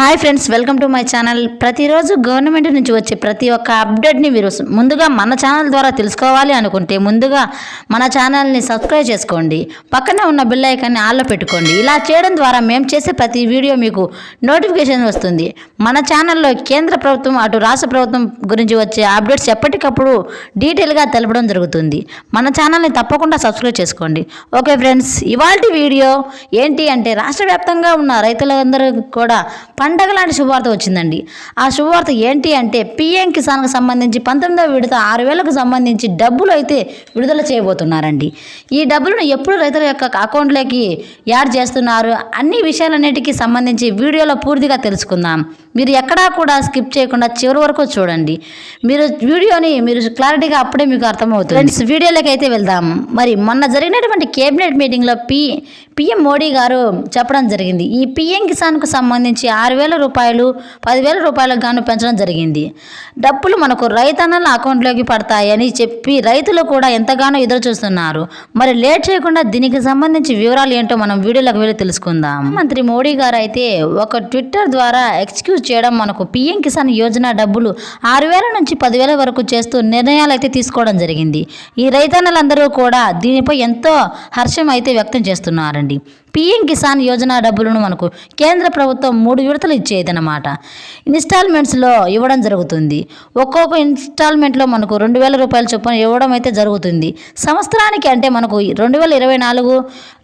Hi friends welcome to my channel. ప్రతిరోజు government నుంచి వచ్చే ప్రతి ఒక్క అప్డేట్ని మీరు ముందుగా మన ఛానల్ ద్వారా తెలుసుకోవాలి అనుకుంటే ముందుగా మన ఛానల్ని సబ్స్క్రైబ్ చేసుకోండి. పక్కనే ఉన్న బిల్ ఐకాన్ని ఆల్లో పెట్టుకోండి. ఇలా చేయడం ద్వారా మేము చేసే ప్రతి వీడియో మీకు నోటిఫికేషన్ వస్తుంది. మన ఛానల్లో కేంద్ర ప్రభుత్వం అటు రాష్ట్ర ప్రభుత్వం గురించి వచ్చే అప్డేట్స్ ఎప్పటికప్పుడు డీటెయిల్గా తెలపడం జరుగుతుంది. మన ఛానల్ని తప్పకుండా సబ్స్క్రైబ్ చేసుకోండి. ఓకే ఫ్రెండ్స్ ఇవాళ వీడియో ఏంటి అంటే రాష్ట్ర వ్యాప్తంగా ఉన్న రైతులందరూ కూడా పండగ లాంటి శుభవార్త వచ్చిందండి. ఆ శుభవార్త ఏంటి అంటే పిఎం కిసాన్కు సంబంధించి పంతొమ్మిదవ విడత ఆరు వేలకు సంబంధించి డబ్బులు అయితే విడుదల చేయబోతున్నారండి. ఈ డబ్బులను ఎప్పుడు రైతుల యొక్క అకౌంట్లోకి యాడ్ చేస్తున్నారు? అన్ని విషయాలన్నిటికీ సంబంధించి వీడియోలో పూర్తిగా తెలుసుకుందాం. మీరు ఎక్కడా కూడా స్కిప్ చేయకుండా చివరి వరకు చూడండి. మీరు వీడియోని మీరు క్లారిటీగా అప్పుడే మీకు అర్థమవుతుంది. ఫ్రెండ్స్ వీడియోలోకి అయితే వెళ్దాం. మరి మొన్న జరిగినటువంటి కేబినెట్ మీటింగ్లో పి పిఎం మోడీ గారు చెప్పడం జరిగింది. ఈ పిఎం కిసాన్కు సంబంధించి ఆరు వేల రూపాయలు పదివేల రూపాయలకు గాను పెంచడం జరిగింది. డబ్బులు మనకు రైతన్నల అకౌంట్లోకి పడతాయని చెప్పి రైతులు కూడా ఎంతగానో ఎదురు చూస్తున్నారు మరి లేట్ చేయకుండా దీనికి సంబంధించి వివరాలు ఏంటో మనం వీడియోలోకి వెళ్ళి తెలుసుకుందాం. మంత్రి మోడీ గారు అయితే ఒక ట్విట్టర్ ద్వారా ఎక్స్క్యూజ్ చేయడం మనకు పిఎం కిసాన్ యోజన డబ్బులు ఆరు వేల నుంచి పదివేల వరకు చేస్తూ నిర్ణయాలు అయితే తీసుకోవడం జరిగింది. ఈ రైతన్నలందరూ కూడా దీనిపై ఎంతో హర్షం అయితే వ్యక్తం చేస్తున్నారండి. పిఎం కిసాన్ యోజన డబ్బులను మనకు కేంద్ర ప్రభుత్వం మూడు విడతలు ఇచ్చేదన్నమాట. ఇన్స్టాల్మెంట్స్లో ఇవ్వడం జరుగుతుంది. ఒక్కొక్క ఇన్స్టాల్మెంట్లో మనకు రెండు వేల రూపాయల చొప్పున ఇవ్వడం అయితే జరుగుతుంది. సంవత్సరానికి అంటే మనకు రెండు వేల ఇరవై నాలుగు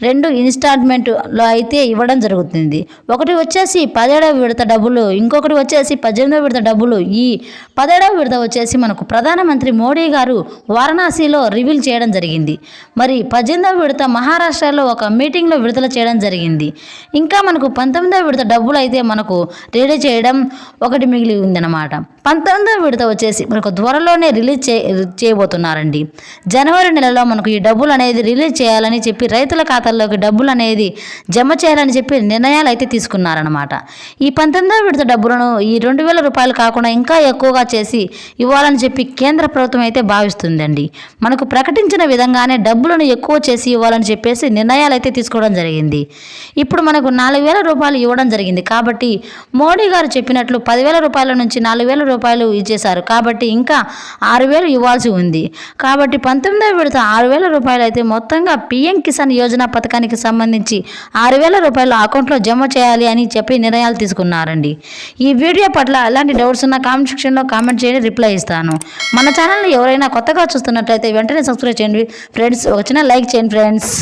రెండు ఇన్స్టాల్మెంట్లో అయితే ఇవ్వడం జరుగుతుంది. ఒకటి వచ్చేసి పదిహేడవ విడత డబ్బులు ఇంకొకటి వచ్చేసి పద్దెనిమిదవ విడత డబ్బులు. ఈ పదిహేడవ విడత వచ్చేసి మనకు ప్రధానమంత్రి మోడీ గారు వారణాసిలో రివీల్ చేయడం జరిగింది. మరి పద్దెనిమిదవ విడత మహారాష్ట్రలో ఒక మీటింగ్లో విడుదల చేయడం జరిగింది. ఇంకా మనకు పంతొమ్మిదవ విడత డబ్బులు అయితే మనకు రెడీ చేయడం ఒకటి మిగిలి ఉందన్నమాట. పంతొమ్మిదవ విడత వచ్చేసి మనకు త్వరలోనే రిలీజ్ చే చేయబోతున్నారండి. జనవరి నెలలో మనకు ఈ డబ్బులు అనేది రిలీజ్ చేయాలని చెప్పి రైతుల ఖాతాల్లోకి డబ్బులు అనేది జమ చేయాలని చెప్పి నిర్ణయాలు అయితే తీసుకున్నారనమాట ఈ పంతొమ్మిదవ విడత డబ్బులను ఈ రెండు వేల రూపాయలు కాకుండా ఇంకా ఎక్కువగా చేసి ఇవ్వాలని చెప్పి కేంద్ర ప్రభుత్వం అయితే భావిస్తుందండి. మనకు ప్రకటించిన విధంగానే డబ్బులను ఎక్కువ చేసి ఇవ్వాలని చెప్పేసి నిర్ణయాలు అయితే తీసుకోవడం జరిగింది. ఇప్పుడు మనకు నాలుగు వేల రూపాయలు ఇవ్వడం జరిగింది. కాబట్టి మోడీ గారు చెప్పినట్లు పదివేల రూపాయల నుంచి నాలుగు వేల రూపాయలు ఇచ్చేశారు. కాబట్టి ఇంకా ఆరు వేలు ఇవ్వాల్సి ఉంది. కాబట్టి పంతొమ్మిదవ విడత ఆరు వేల రూపాయలు అయితే మొత్తంగా పిఎం కిసాన్ యోజన పథకానికి సంబంధించి ఆరు వేల రూపాయలు అకౌంట్లో జమ చేయాలి అని చెప్పి నిర్ణయాలు తీసుకున్నారండి. ఈ వీడియో పట్ల ఎలాంటి డౌట్స్ ఉన్న కామెంట్ సెక్షన్లో కామెంట్ చేయండి రిప్లై ఇస్తాను. మన ఛానల్ని ఎవరైనా కొత్తగా చూస్తున్నట్లయితే వెంటనే సబ్స్క్రైబ్ చేయండి. ఫ్రెండ్స్ ఒక చిన్న లైక్ చేయండి ఫ్రెండ్స్.